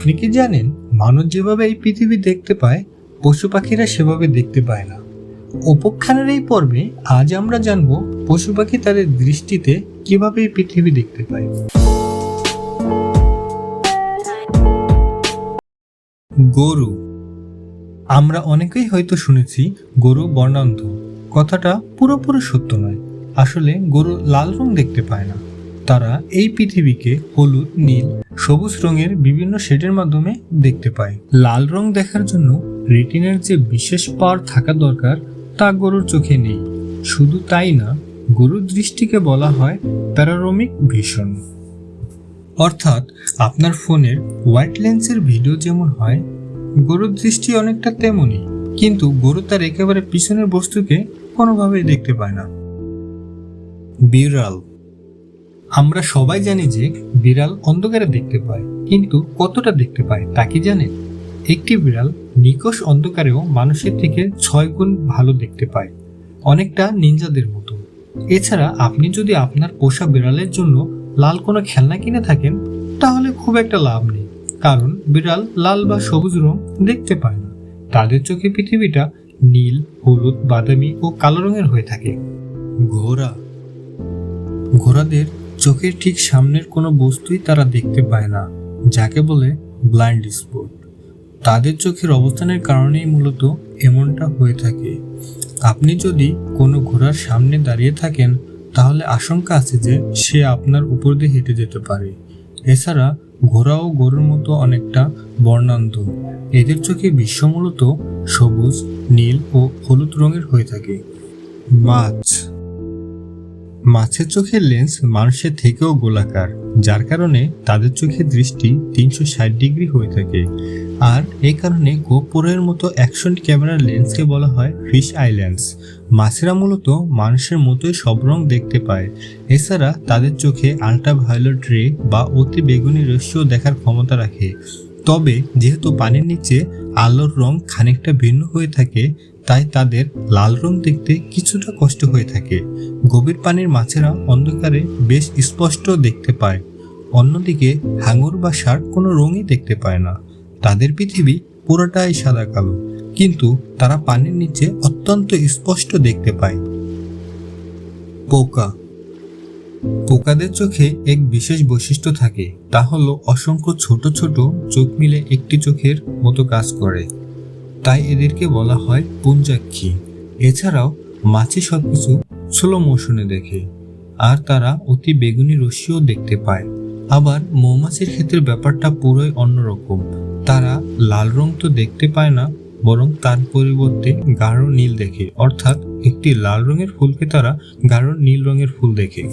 আপনি কি জানেন, মানুষ যেভাবে এই পৃথিবী দেখতে পায়, পশু পাখিরা সেভাবে দেখতে পায় না। উপখ্যানের এই পর্বে আজ আমরা জানব পশু পাখি তাদের দৃষ্টিতে কীভাবে এই পৃথিবী দেখতে পায়। গরু। আমরা অনেকেই হয়তো শুনেছি, গরু বর্ণান্ধ। কথাটা পুরোপুরি সত্য নয়। আসলে গরু লাল রং দেখতে পায় না। তারা এই পৃথিবীকে হলুদ, নীল, সবুজ রঙের বিভিন্ন শেডের মাধ্যমে দেখতে পায়। লাল রং দেখার জন্য রেটিনার যে বিশেষ পাওয়ার থাকা দরকার তা গরুর চোখে নেই। শুধু তাই না, গরুর দৃষ্টিকে বলা হয় প্যারারোমিক ভীষণ। অর্থাৎ আপনার ফোনের হোয়াইট লেন্সের ভিডিও যেমন হয়, গরুর দৃষ্টি অনেকটা তেমনই, কিন্তু গরু তার একেবারে পিছনের বস্তুকে কোনোভাবেই দেখতে পায় না। বিড়াল আমরা সবাই জানি যে বিড়াল অন্ধকারে দেখতে পায়, কিন্তু কতটা দেখতে পায় তা কি জানেন একটি বিড়াল নিকষ অন্ধকারেও মানুষের থেকে ছয় গুণ ভালো দেখতে পায়, অনেকটা নিনজাদের মতো। এছাড়া আপনি যদি আপনার পোষা বিড়ালের জন্য লাল কোনো খেলনা কিনে থাকেন, তাহলে খুব একটা লাভ নেই, কারণ বিড়াল লাল বা সবুজ রং দেখতে পায় না। তাদের চোখে পৃথিবীটা নীল, হলুদ, বাদামি ও কালো রঙের হয়ে থাকে। ঘোড়া। ঘোড়াদের চোখের ঠিক সামনের কোনো বস্তুই তারা দেখতে পায় না, যাকে বলে ব্লাইন্ড স্পট। তাদের চোখের অবস্থানের কারণেই মূলত এমনটা হয়ে থাকে। আপনি যদি কোনো ঘোড়ার সামনে দাঁড়িয়ে থাকেন, তাহলে আশঙ্কা আছে যে সে আপনার উপর দিয়ে হেঁটে যেতে পারে। এছাড়া ঘোড়াও গরুর মতো অনেকটা বর্ণান্ত এদের চোখে বিশ্ব মূলত সবুজ, নীল ও হলুদ রঙের হয়ে থাকে। মাছ মাছের চোখের লেন্স মানুষের থেকেও গোলাকার, যার কারণে তাদের চোখের দৃষ্টি তিনশো ষাট ডিগ্রি হয়ে থাকে। আর এই কারণে গোপুরের মতো অ্যাকশন ক্যামেরার লেন্সকে বলা হয় ফিশ আই লেন্স মাছেরা মূলত মানুষের মতোই সব রং দেখতে পায়। এছাড়া তাদের চোখে আল্ট্রা ভায়োলেট রে বা অতি বেগুনি রশ্মিও দেখার ক্ষমতা রাখে। তবে যেহেতু পানির নিচে আলোর রং খানিকটা ভিন্ন হয়ে থাকে তাই তাদের লাল রং দেখতে কিছুটা কষ্ট হয়ে থাকে। গভীর পানির মাছেরা অন্ধকারে বেশ স্পষ্ট দেখতে পায়। অন্যদিকে হাঙর বা শার্ক কোনো রঙই দেখতে পায় না। তাদের পৃথিবী পুরোটাই সাদা কালো, কিন্তু তারা পানির নিচে অত্যন্ত স্পষ্ট দেখতে পায়। পোকা। পোকাদের চোখে এক বিশেষ বৈশিষ্ট্য থাকে, তা হলো অসংখ্য ছোট ছোট চোখ মিলে একটি চোখের মতো কাজ করে। তাই এদেরকে বলা হয় পুঞ্জাক্ষী। এছাড়াও মাছি সবকিছু স্লো মোশনে দেখে, আর তারা অতি বেগুনি রশ্মিও দেখতে পায়। আবার মৌমাছির ক্ষেত্রে ব্যাপারটা পুরোই অন্যরকম। তারা লাল রং তো দেখতে পায় না, বরং তার পরিবর্তে গাঢ় নীল দেখে। অর্থাৎ একটি লাল রঙের ফুলকে তারা গাঢ় নীল রঙের ফুল দেখে।